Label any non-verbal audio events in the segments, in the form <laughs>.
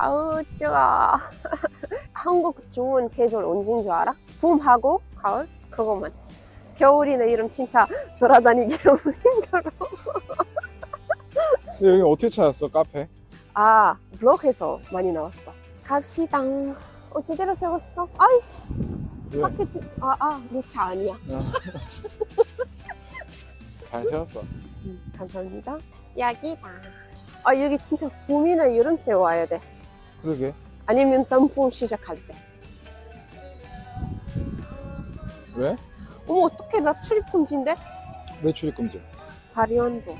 아우 추워. <laughs> 한국 좋은 계절 언제인 줄 알아? 봄하고 가을 그것만. 겨울이는 이름 진짜 돌아다니기 너무 <laughs> 힘들어. 근데 여기 어떻게 찾았어 카페? 아 블로그에서 많이 나왔어. 갑시다. 어 제대로 세웠어? 아이씨. 왜? 파켓이 아아 내차 아니야. <laughs> 잘 세웠어. 음, 감사합니다. 여기다. 아 여기 진짜 봄이나 여름 때 와야 돼. 그러게. 아니면 단풍 시작할 때. 왜? 어머 어떡해 나 출입 금지인데? 왜 출입금지? 발현도.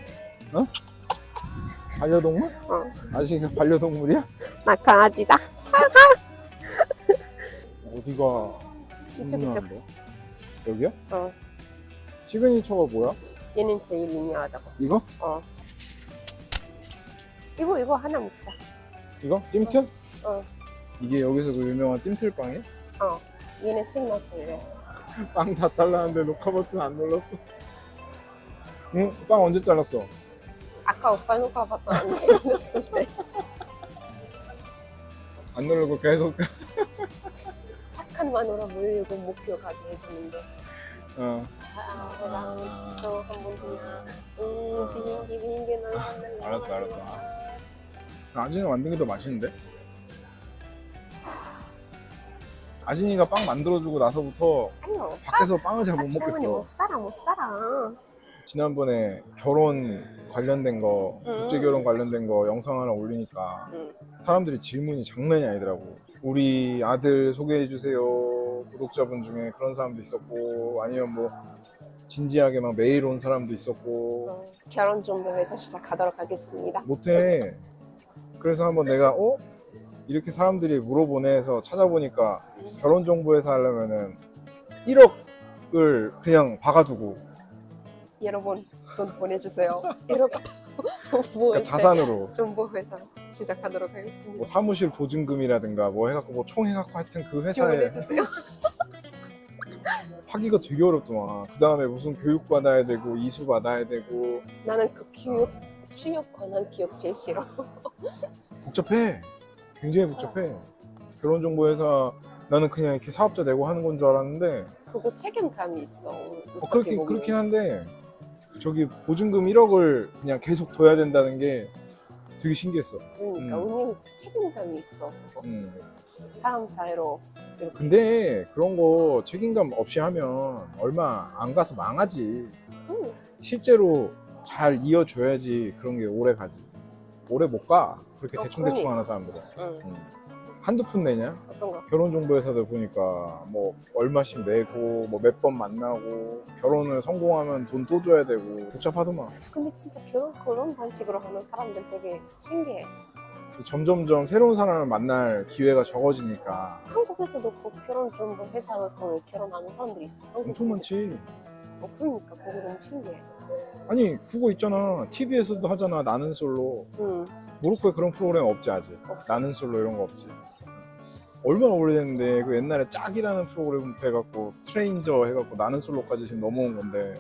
반려동물? 어. 아직 반려동물이야? 나 강아지다. 어디가 이쪽 이쪽. 유명한데? 여기야? 어. 시그니처가 뭐야? 얘는 제일 유명하다고. 이거? 어. 이거 이거 하나 먹자. 이거? 찜틀? 어. 이게 여기서 그 유명한 찜틀빵이? 어. 얘는 signature. 빵다 잘랐는데 녹화 버튼 안 눌렀어. 응? 빵 언제 잘랐어? 아까 오빠 누가 봤던 안 생겼을 때 <laughs> 안 누르고 계속 <laughs> 착한 마누라 보이려고 목표까지 해주는데 어. 아, 나랑 또한번 그냥 음 비행기 비행기 날라갈래 알았어, 알았어. 아 진이가 만든 게 더 맛있는데? 아진이가 빵 만들어주고 나서부터 아니요 밖에서 빵을 잘 못 때문에 못 먹겠어. 살아 못 살아 지난번에 결혼 관련된 거, 음. 국제 결혼 관련된 거 영상 하나 올리니까 응. 사람들이 질문이 장난이 아니더라고. 우리 아들 소개해 주세요. 구독자분 중에 그런 사람도 있었고 아니면 뭐 진지하게 막 메일 온 사람도 있었고 어, 결혼 정보 회사 시작하도록 하겠습니다 못해. 그래서 한번 내가 어? 이렇게 사람들이 물어보네 해서 찾아보니까 결혼 정보회사 하려면은 1억을 그냥 박아두고. 여러분 돈 보내주세요. 이렇게 <laughs> 뭐 그러니까 자산으로. 정보회사 시작하도록 하겠습니다. 뭐 사무실 보증금이라든가 뭐 해갖고 뭐 총 해갖고 하여튼 그 회사에 지원해주세요. <laughs> 하기가 되게 어렵더만. 그 다음에 무슨 교육 받아야 되고 이수 받아야 되고. 나는 그 기업 취업 권한 기업 제일 싫어 <laughs> 복잡해. 굉장히 복잡해. 결혼 정보회사 나는 그냥 이렇게 사업자 내고 하는 건 줄 알았는데 그거 책임감이 있어 어, 그렇긴 그렇긴 한데 저기 보증금 1억을 그냥 계속 둬야 된다는 게 되게 신기했어. 그러니까 음. 운임 책임감이 있어 그거. 음. 사람 사이로 이렇게 근데 그런 거 책임감 없이 하면 얼마 안 가서 망하지. 음, 실제로 잘 이어줘야지 그런 게 오래 가지. 오래 못 가. 그렇게 어, 대충대충 그러니. 하는 사람들은. 응. 음. 한두 푼 내냐? 어떤 거 결혼정보회사들 보니까 뭐 얼마씩 내고 뭐 몇 번 만나고 결혼을 성공하면 돈 또 줘야 되고 복잡하더만. 근데 진짜 결혼 그런 방식으로 하는 사람들 되게 신기해 점점점 새로운 사람을 만날 기회가 적어지니까 한국에서도 그 결혼 정보 회사를 통해 결혼하는 사람들이 있어 엄청 많지. 어, 그러니까 그거 너무 신기해 아니 그거 있잖아. TV에서도 하잖아. 나는 솔로. 응 모로코에 그런 프로그램 없지 아직. 없어. 나는 솔로 이런 거 없지. 얼마나 오래됐는데 그 옛날에 짝이라는 프로그램부터 해갖고 스트레인저 해갖고 나는 솔로까지 지금 넘어온 건데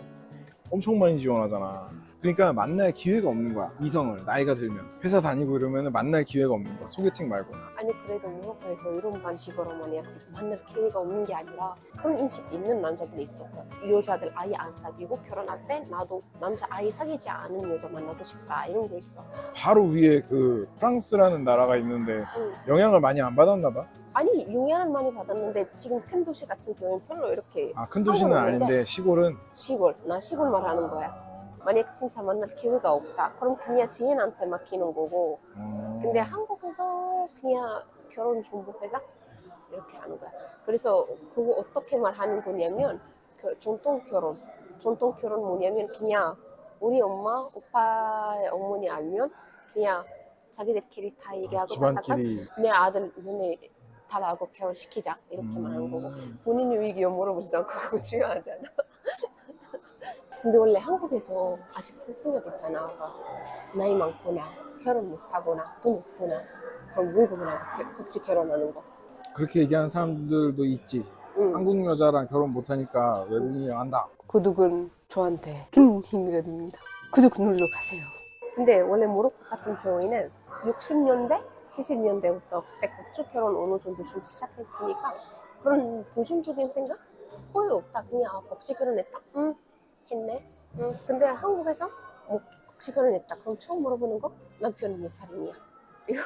엄청 많이 지원하잖아. 그러니까 만날 기회가 없는 거야. 이성을 나이가 들면 회사 다니고 이러면 만날 기회가 없는 거야. 소개팅 말고. 아니 그래도 모로코에서 이런 방식으로 만약 만날 기회가 없는 게 아니라 그런 인식 있는 남자들이 있어 이 여자들 아예 안 사귀고 결혼할 때 나도 남자 아예 사귀지 않은 여자 만나고 싶다 이런 거 있어 바로 위에 그 프랑스라는 나라가 있는데 응. 영향을 많이 안 받았나 봐. 아니 영향은 많이 받았는데 지금 큰 도시 같은 경우는 별로 이렇게 아큰 도시는 아닌데 시골은 시골 나 시골 말하는 거야 만약 진짜 만날 기회가 없다 그럼 그냥 지인한테 맡기는 거고. 어... 근데 한국에서 그냥 결혼 정보 회사 이렇게 하는 거야. 그래서 그거 어떻게 말하는 거냐면 그 전통 결혼. 전통 결혼 뭐냐면 그냥 우리 엄마 오빠의 어머니 알면 그냥 자기들끼리 다 얘기하고 집안끼리. 내 아들 눈에 달라고 결혼시키자. 이렇게만 하는 거고. 음... 본인의 의견 물어보지도 않고 중요하잖아. 근데 원래 한국에서 아직 큰 생각 있잖아. 나이 많거나 결혼 못하거나 돈 없거나 그럼 하고 국제 결혼하는 거. 그렇게 얘기하는 사람들도 있지. 응. 한국 여자랑 결혼 못하니까 외국인이랑 한다. 구독은 저한테 큰 힘이 됩니다. 구독 눌러 가세요. 근데 원래 모로코 같은 경우에는 60년대 70년대부터 그때 국적 결혼 어느 정도 좀 시작했으니까 그런 보존적인 생각 거의 없다. 그냥 아, 국제 결혼했다. 응, 했네. 응. 근데 한국에서 뭐 국제 결혼했다. 그럼 처음 물어보는 거 남편 몇 살이냐? 이거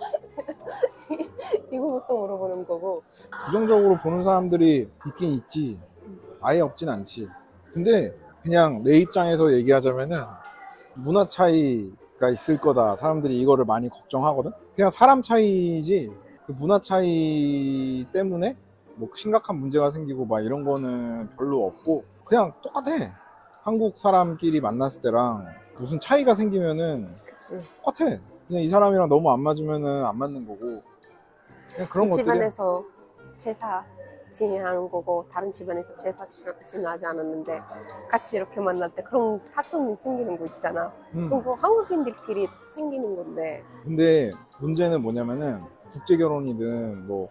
<laughs> 이거부터 물어보는 거고. 부정적으로 보는 사람들이 있긴 있지 아예 없진 않지 근데 그냥 내 입장에서 얘기하자면은 문화 차이가 있을 거다 사람들이 이거를 많이 걱정하거든 그냥 사람 차이지 그 문화 차이 때문에 뭐 심각한 문제가 생기고 막 이런 거는 별로 없고 그냥 똑같아 한국 사람끼리 만났을 때랑 무슨 차이가 생기면은 그치. 똑같아 그냥 이 사람이랑 너무 안 맞으면은 안 맞는 거고 그냥 그런 이 것들이 집안에서 제사 지내하는 거고 다른 집안에서 제사 지- 지내하지 않았는데 같이 이렇게 만날 때 그런 다툼이 생기는 거 있잖아. 음. 그럼 그 한국인들끼리 생기는 건데 근데 문제는 뭐냐면은 국제 결혼이든 뭐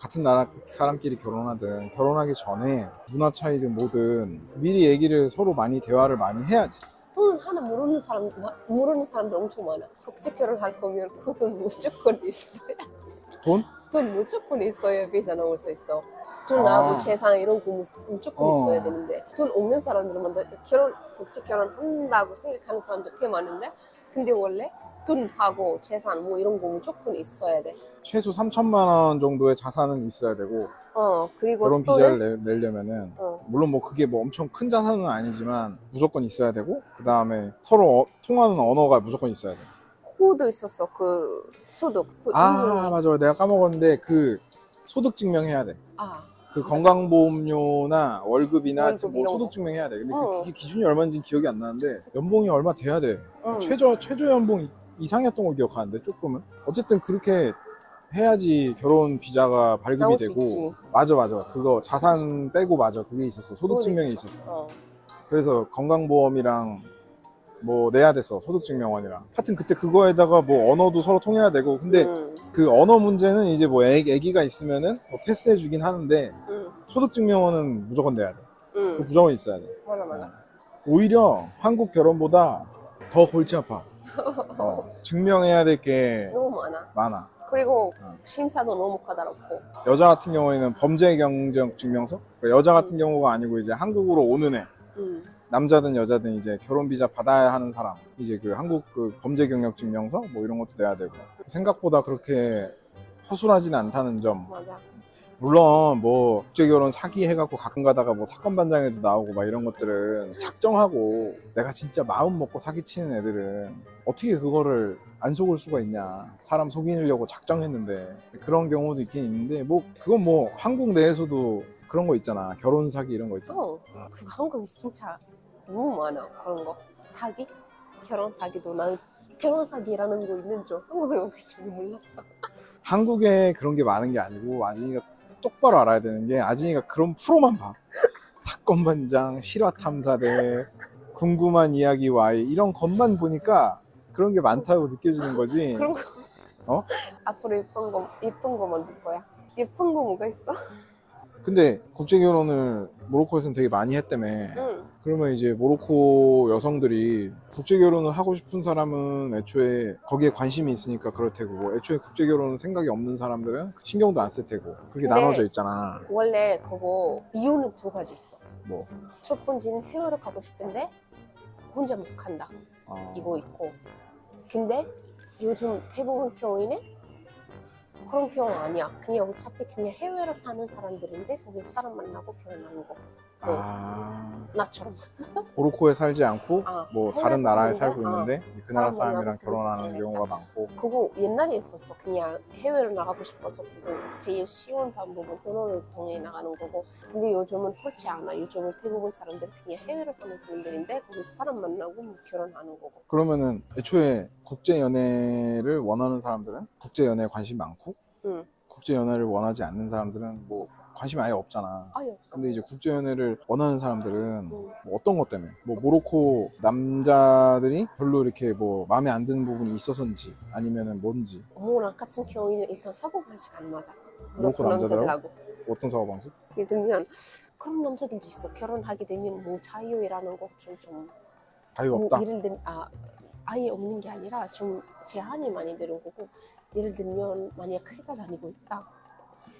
같은 나라 사람끼리 결혼하든 결혼하기 전에 문화 차이든 뭐든 미리 얘기를 서로 많이 대화를 많이 해야지. 돈 하나 모르는 사람 모르는 사람들 엄청 많아. 국제 결혼 할 거면 그돈 무조건 있어야. 돈? 돈 무조건 있어야 비자 나올 수 있어. 돈 아. 나하고 재산 이런 거 무- 무조건 어. 있어야 되는데 돈 없는 사람들은 만 결혼 국제 결혼 한다고 생각하는 사람들 꽤 많은데 근데 원래 돈하고 재산 뭐 이런 거 무조건 있어야 돼. 최소 3천만 원 정도의 자산은 있어야 되고 어 그리고 결혼 또는- 비자를 내, 내려면은 어, 물론 뭐 그게 뭐 엄청 큰 자산은 아니지만 무조건 있어야 되고 그 다음에 서로 어- 통하는 언어가 무조건 있어야 돼. 코도 있었어 그 소득 그 아 인용이. 맞아 내가 까먹었는데 그 소득 증명해야 돼. 아 그 건강보험료나 월급이나 월급 뭐 이런 소득 거. 증명해야 돼. 근데 어. 그 기- 기준이 얼마인지 기억이 안 나는데 연봉이 얼마 돼야 돼. 응. 최저 최저 연봉 이상이었던 걸 기억하는데 조금은. 어쨌든 그렇게 해야지 결혼 비자가 발급이 나올 수 되고. 있지. 맞아 맞아. 그거 자산 빼고 맞아. 그게 있었어. 소득 증명이 있었어. 어. 그래서 건강보험이랑 뭐 내야 됐어. 소득 증명원이랑. 하여튼 그때 그거에다가 뭐 언어도 서로 통해야 되고. 근데 응. 그 언어 문제는 이제 뭐 애, 애기가 있으면은 뭐 패스해 주긴 하는데 응. 소득 증명원은 무조건 내야 돼. 응. 그 무조건 있어야 돼. 맞아 맞아. 오히려 한국 결혼보다 더 골치 아파. <laughs> 어, 증명해야 될 게 너무 많아. 많아. 그리고 어. 심사도 너무 까다롭고. 여자 같은 경우에는 범죄 경쟁 증명서. 그러니까 여자 같은 경우가 아니고 이제 한국으로 오는 애. 응. 남자든 여자든 이제 결혼 비자 받아야 하는 사람. 이제 그 한국 그 범죄 경력 증명서 뭐 이런 것도 내야 되고. 생각보다 그렇게 허술하지는 않다는 점. 맞아. 물론 뭐 국제 결혼 사기 해갖고 가끔 가다가 뭐 사건 반장에도 나오고 막 이런 것들은 작정하고 내가 진짜 마음 먹고 사기치는 애들은 어떻게 그거를 안 속을 수가 있냐 사람 속이려고 작정했는데 그런 경우도 있긴 있는데 뭐 그건 뭐 한국 내에서도 그런 거 있잖아 결혼 사기 이런 거 있잖아 어. 그 한국이 진짜 너무 많아 그런 거. 사기? 결혼 사기도 난 결혼 사기라는 거 있는 줄 한국에 오기 전에 몰랐어. 한국에 그런 게 많은 게 아니고 아진이가 똑바로 알아야 되는 게 아진이가 그런 프로만 봐 사건 반장 실화 탐사대 궁금한 이야기 와이 이런 것만 보니까 그런 게 많다고 느껴지는 거지 그런 거. 어? 앞으로 예쁜 거 예쁜 거 만들 거야. 예쁜 거 뭐가 있어? 근데 국제 결혼을 모로코에서는 되게 많이 했다며 응. 그러면 이제 모로코 여성들이 국제 결혼을 하고 싶은 사람은 애초에 거기에 관심이 있으니까 그럴 테고 애초에 국제 결혼 생각이 없는 사람들은 신경도 안 쓸 테고 그렇게 근데- 나눠져 있잖아 원래 그거 이유는 두 가지 있어. 뭐 첫 번째는 해외를 가고 싶은데 혼자 못 간다. 어, 이거 있고. 근데 요즘 대부분 경우에는 그런 경우 아니야. 그냥 어차피 그냥 해외로 사는 사람들인데 거기 사람 만나고 결혼하는 거. 아 나처럼. <laughs> 모로코에 살지 않고 아, 뭐 다른 나라에 살고 아, 있는데 그 나라 사람 사람이랑 만나고 결혼하는 그래서 경우가 많고 그거 옛날에 있었어. 그냥 해외로 나가고 싶어서 그거 제일 쉬운 방법은 결혼을 통해 나가는 거고. 근데 요즘은 그렇지 않아. 요즘은 대부분 사람들이 그냥 해외로 사는 사람들인데 거기서 사람 만나고 뭐 결혼하는 거고. 그러면은 애초에 국제 연애를 원하는 사람들은 국제 연애에 관심 많고 응. 국제 연애를 원하지 않는 사람들은 뭐 관심 아예 없잖아. 아예 없어. 근데 이제 국제 연애를 원하는 사람들은 응. 뭐 어떤 것 때문에 뭐 모로코 남자들이 별로 이렇게 뭐 마음에 안 드는 부분이 있어서인지 아니면은 뭔지 어머나 같은 경우에는 일단 사고 방식 안 맞아. 모로코 남자들하고? 어떤 사고 방식? 예를 들면 그런 남자들도 있어. 결혼하게 되면 뭐 자유이라는 거좀좀 자유가 뭐 없다. 예를 들면 아 아예 없는 게 아니라 좀 제한이 많이 되는 거고 예를 들면 만약 회사 다니고 있다.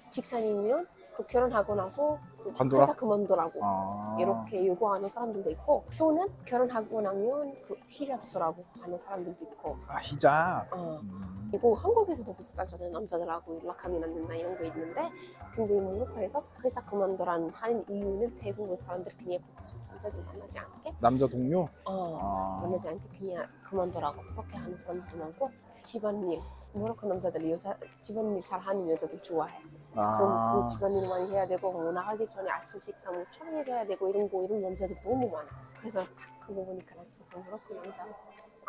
직장이면 그 결혼하고 나서 그 관둬라? 회사 그만두라고 아. 이렇게 요구하는 사람들도 있고 또는 결혼하고 나면 그 히잡스라고 하는 사람들도 있고 아 히잡. 어. 음. 그리고 한국에서도 비슷하잖아요. 남자들하고 연락하면 안 된다 이런 거 있는데 근데 모로코에서 회사 그만두라는 하는 이유는 대부분 사람들 그냥 거기서 남자들 만나지 않게 남자 동료? 어, 아. 만나지 않게 그냥 그만두라고 그렇게 하는 사람들도 많고 집안일 모로코 남자들 여자 집안일 잘하는 여자들 좋아해. 그럼 아. 그 집안일 많이 해야 되고 뭐 나가기 전에 아침 식사 뭐 처리해줘야 되고 이런 거 이런 남자들 너무 많아. 그래서 딱 그거 보니까 나 진짜 모로코 남자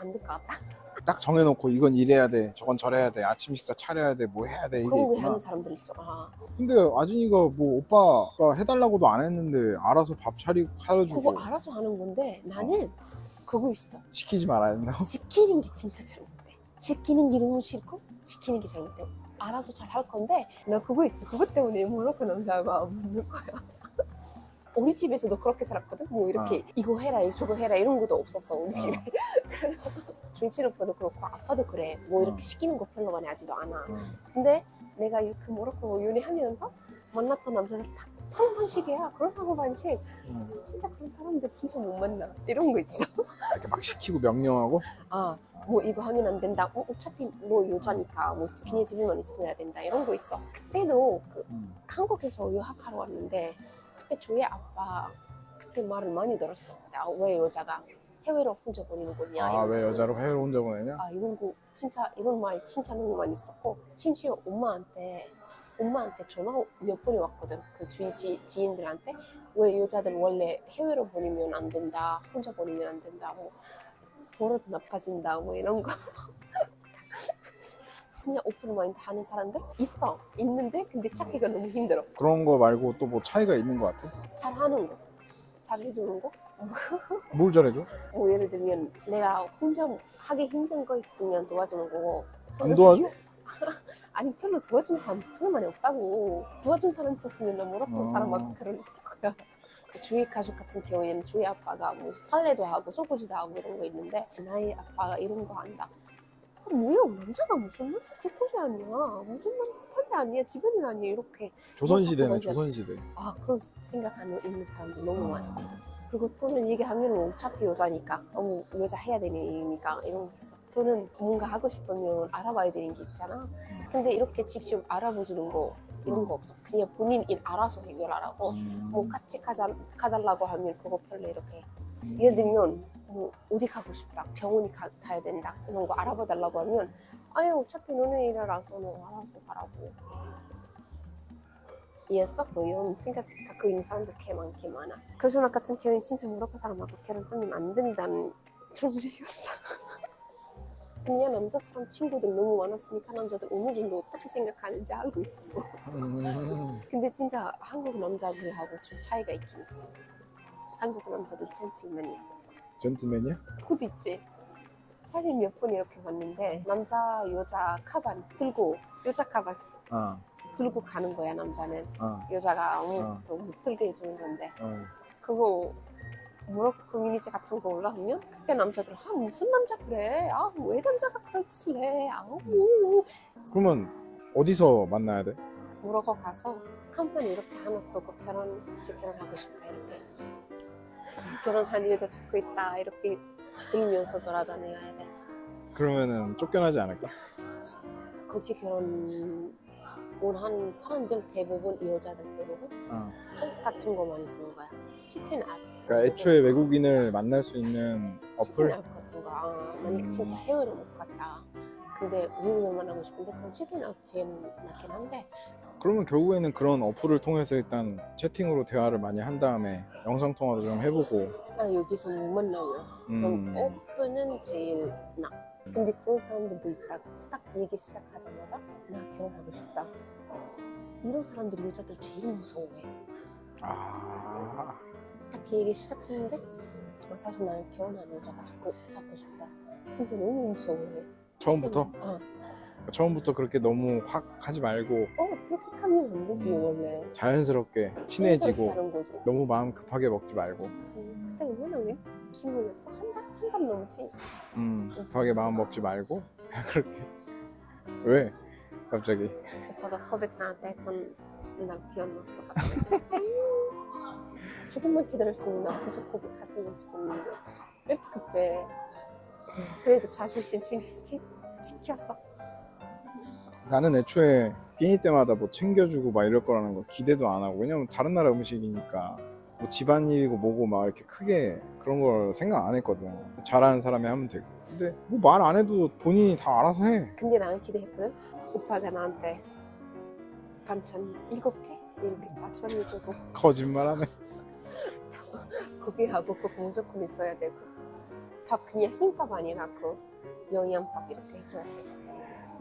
안 될 것 같다. 딱 정해놓고 이건 이래야 돼, 저건 저래야 돼, 아침 식사 차려야 돼, 뭐 해야 돼 이게 그런 거 있구나. 하는 사람들 있어. 아, 근데 아진이가 뭐 오빠가 해달라고도 안 했는데 알아서 밥 차리고 차려주고 그거 알아서 하는 건데 나는 그거 있어. 시키지 말아야 된다고? <laughs> 시키는 게 진짜 잘못돼. 시키는 게 너무 싫고 시키는 게 잘못돼. 알아서 잘 할 건데 나 그거 있어. 그것 때문에 모로코 남자가 안 맞는 거야. 우리 집에서도 그렇게 살았거든. 뭐 이렇게 이거 해라, 저거 해라 이런 것도 없었어 우리 집에. <laughs> 그래서 준치 오빠도 그렇고 아빠도 그래. 뭐 이렇게 어. 시키는 거 별로 많이 하지도 않아. 응. 근데 내가 이렇게 모로코 연애하면서 만났던 남자들 다 그런 방식이야. 그런 사고 방식. 응. 진짜 그런 사람들 진짜 못 만나. 이런 거 있어. <laughs> 이렇게 막 시키고 명령하고 아, 뭐 이거 하면 안 된다. 어, 어차피 너 여자니까 뭐 그네 집에만 있어야 된다. 이런 거 있어. 그때도 그 응. 한국에서 유학하러 왔는데 그때 조의 아빠 그때 말을 많이 들었어. 아, 왜 여자가 해외로 혼자 보내는 거냐. 아왜 거. 여자로 해외로 혼자 보내냐? 아 이런 거 진짜 이런 말 진짜 너무 많이 있었고 심지어 엄마한테 엄마한테 전화 몇 번이 왔거든 그 주위 지, 지인들한테 왜 여자들 원래 해외로 보내면 안 된다 혼자 보내면 안 된다 뭐 버릇 나빠진다 뭐 이런 거 <laughs> 그냥 오픈 마인드 하는 사람들? 있어. 있는데 근데 찾기가 너무 힘들어. 그런 거 말고 또 뭐 차이가 있는 것 같아? 잘 하는 거. 잘해주는 거? <laughs> 뭘 잘해줘? 뭐 예를 들면 내가 혼자 하기 힘든 거 있으면 도와주는 거고 안 도와줘? <laughs> 아니 별로 도와주는 사람 별로 많이 없다고. 도와준 사람 있었으면 나 모로코 어. 사람하고 결혼했을 거야. 주위 가족 같은 경우에는 주위 아빠가 뭐 빨래도 하고 설거지도 하고 이런 거 있는데 나의 아빠가 이런 거 한다. 아, 뭐야 남자가 무슨 남자 설거지 아니야. 무슨 남자 빨래 아니야. 집안일 아니야 이렇게. 조선시대네 조선시대. 아 그런 생각하는 있는 사람들 너무 많아. 아, 그리고 또는 얘기하면 어차피 여자니까. 어, 여자 해야 되니까 이런 거 있어. 또는 뭔가 하고 싶으면 알아봐야 되는 게 있잖아. 근데 이렇게 직접 알아보주는 거 이런 거 없어. 그냥 본인 일 알아서 해결하라고. 음. 뭐 같이 가자, 가달라고 하면 그거 별로 이렇게 예를 들면 뭐 어디 가고 싶다 병원이 가, 가야 된다 이런 거 알아봐 달라고 하면 아유 어차피 너네 일이라서 너 알아서 가라고 이해했어? 너 이런 생각 갖고 있는 사람들 개 많게 많아 그래서 나 같은 경우엔 진짜 모로코 사람하고 결혼 하면 안 된다는 <laughs> 존재였어 그냥 남자 사람 친구들 너무 많았으니까 남자들 어느 정도 어떻게 생각하는지 알고 있었어 음. 근데 진짜 한국 남자들하고 좀 차이가 있긴 있어. 한국 남자들 젠틀맨이야. 젠틀맨이야? 그것도 있지. 사진 몇번 이렇게 봤는데 남자 여자 가방 들고 여자 가방 아, 들고 가는 거야 남자는 아, 여자가 어. 아무것도 못 들게 해주는 건데 어. 그거 모로코 커뮤니티 같은 거 올라오면 그때 남자들 아 무슨 남자 그래 아왜 남자가 그런 짓을 해 아우 그러면 어디서 만나야 돼? 모로코 가서 컴퍼니 이렇게 하나 쓰고 결혼 같이 결혼하고 싶다 이렇게 결혼한 여자 찾고 있다 이렇게 들면서 돌아다녀야 돼 그러면은 쫓겨나지 않을까? 굳이 결혼 원하는 사람들 대부분 이 여자들 대부분 아. 한국 같은 거 많이 쓰는 거야 치킨 앱 그러니까 애초에 외국인을 만날 수 있는 치킨 어플? 앱 같은 거 아, 만약 음. 진짜 해외를 못 갔다 근데 외국인 만나고 싶은데 그럼 치킨 앱 제일 낫긴 한데 그러면 결국에는 그런 어플을 통해서 일단 채팅으로 대화를 많이 한 다음에 영상 통화도 좀 해보고 나 여기서 못 만나면 음. 그럼 오픈은 제일 나. 근데 그런 사람들도 있다. 딱 얘기 시작하자마자 나 결혼하고 싶다. 이런 사람들이 여자들 제일 무서워해. 아, 딱 얘기 시작했는데 어, 사실 나는 결혼한 여자가 잡고 잡고 싶다. 진짜 너무 무서워해. 처음부터? 어, 처음부터 그렇게 너무 확 하지 말고 어 그렇게 하면 안 되지 음. 원래. 자연스럽게 친해지고 하는 거지. 너무 마음 급하게 먹지 말고 음, 그때 왜냐면 기분이었어 한달한달 넘지. 음, 급하게 마음 먹지 말고 그냥 <laughs> 그렇게 왜? 갑자기 오빠가 고백 나한테 했던 나 기억났어 갑자기 <laughs> 조금만 기다렸으면 나 계속 있었는데 왜 그때 그래도 자존심 지, 지, 지켰어 나는 애초에 끼니 때마다 뭐 챙겨주고 막 이럴 거라는 거 기대도 안 하고 왜냐면 다른 나라 음식이니까 뭐 집안일이고 뭐고 막 이렇게 크게 그런 걸 생각 안 했거든. 잘하는 사람이 하면 되고. 근데 뭐 말 안 해도 본인이 다 알아서 해. 근데 나는 기대했거든. 오빠가 나한테 반찬 일곱 개? 이렇게 다 처리해주고. 거짓말하네. 고기하고 그거 무조건 있어야 되고. 밥 그냥 흰밥 아니라 그 영양밥 이렇게 해줘야 돼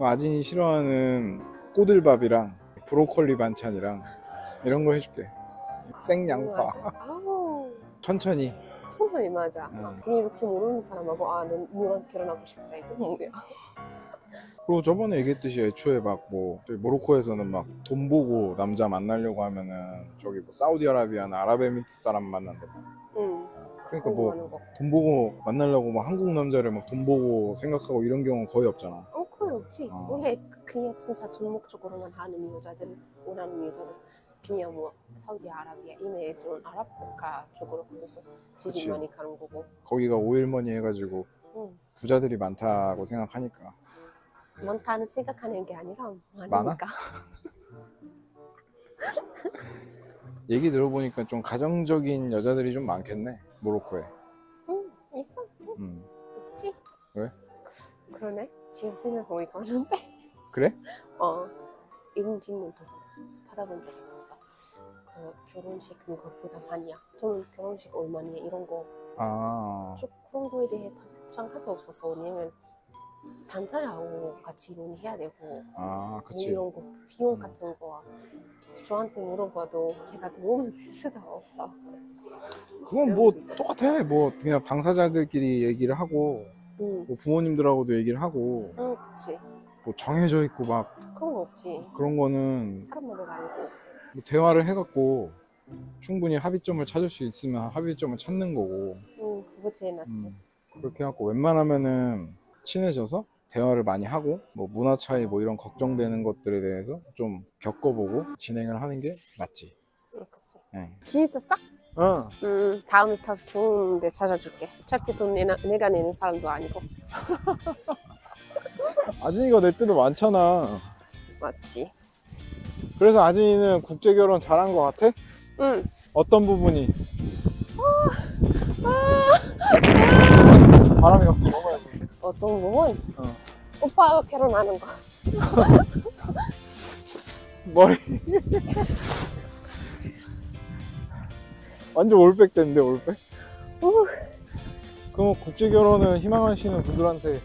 아진이 싫어하는 꼬들밥이랑 브로콜리 반찬이랑 이런 거 해줄게 생양파. 아우 천천히 정말 맞아 응. 그냥 이렇게 모르는 사람하고 아, 난 너랑 결혼하고 싶다. 이거 뭐야? 그리고 저번에 얘기했듯이 애초에 막 뭐 모로코에서는 막 돈 보고 남자 만나려고 하면은 저기 뭐 사우디아라비아나 아랍에미리트 사람 만난다 응. 그러니까 뭐. 돈 보고 만나려고 막 한국 남자를 막 돈 보고 생각하고 이런 경우는 거의 없잖아. 없지. 어. 원래 그냥 진짜 돈 목적으로만 하는 여자들, 원하는 여자들. 그냥 뭐 사우디아라비아, 이메이즈는 아랍 국가 쪽으로 그래서. 지지 많이 가는 거고. 거기가 오일머니 해가지고 응. 부자들이 많다고 생각하니까. 많다는 생각하는 게 아니라? 많으니까. <laughs> 얘기 들어보니까 좀 가정적인 여자들이 좀 많겠네. 모로코에. 응, 있어. 응, 음. 있지. 왜? 그러네. 지금 생각해보니까 없는데. 그래? <laughs> 어, 이런 질문도 받아본 적 있었어. 그 결혼식 그거보다 많이야. 저는 결혼식 얼마냐 이런 거 아. 좀 그런 거에 대해 답장할 수 없어서 왜냐면 단사하고 같이 논의해야 되고 아, 뭐 그치. 이런 거 비용 음. 같은 거 저한테 물어봐도 제가 도움을 줄 수가 없어. 그건 뭐 똑같아. 뭐 그냥 당사자들끼리 얘기를 하고 응, 뭐 부모님들하고도 얘기를 하고 응, 그치. 뭐 정해져 있고 막 그런 거 없지. 그런 거는 사람마다 다르고. 뭐 대화를 해갖고 충분히 합의점을 찾을 수 있으면 합의점을 찾는 거고 응, 그거 제일 낫지. 음, 그렇게 해갖고 웬만하면은 친해져서 대화를 많이 하고 뭐 문화 차이 뭐 이런 걱정되는 것들에 대해서 좀 겪어보고 진행을 하는 게 맞지. 응, 그치. 예. 재밌었어? 어. 음, 다음에 더 좋은 데 찾아줄게. 어차피 돈 내나, 내가 내는 사람도 아니고. <laughs> 아진이가 내 뜻도 많잖아. 맞지? 그래서 아진이는 국제 결혼 잘한 것 같아? 응. 어떤 부분이? 바람이 갑자기 넘어야 돼. 어떤 부분? 어. 오빠가 결혼하는 거. <laughs> 머리. <laughs> 완전 올백 됐는데 올백? 우, 그럼 국제 결혼을 희망하시는 분들한테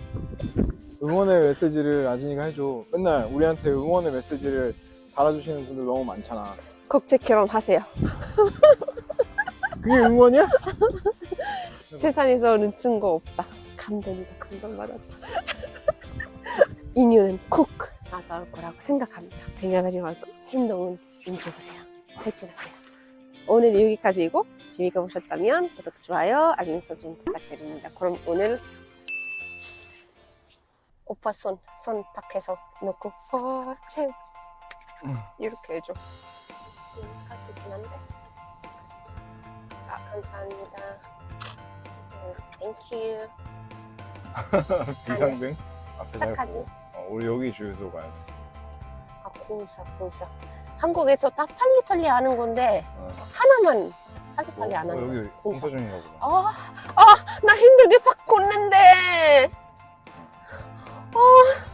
응원의 메시지를 아진이가 해줘. 맨날 우리한테 응원의 메시지를 달아주시는 분들 너무 많잖아. 국제 결혼하세요. 그게 응원이야? 세상에서는 준거 없다. 감동이다. 감동받았다. 인연은 꼭 나타날 거라고 생각합니다. 생각하지 말고 행동은 옮겨보세요. 발전하세요. 오늘 여기까지이고 재미가 보셨다면 구독, 좋아요, 알림 설정 부탁드립니다. 그럼 오늘 오빠 손, 손 밖에서 놓고 어, 채 응. 이렇게 해줘. 할수 있긴 한데 할수 있어. 아 감사합니다. 땡큐. <laughs> 비상등 앞에 착하지? 어, 우리 여기 주유소 가야 돼. 아 공사 공사. 한국에서 딱 팔리팔리 하는 건데 하나만 빨리빨리 어, 안 어, 하는 거야. 여기 공사 중인가 보다. 아, 아, 나 힘들게 팍 걷는데. 어. 아,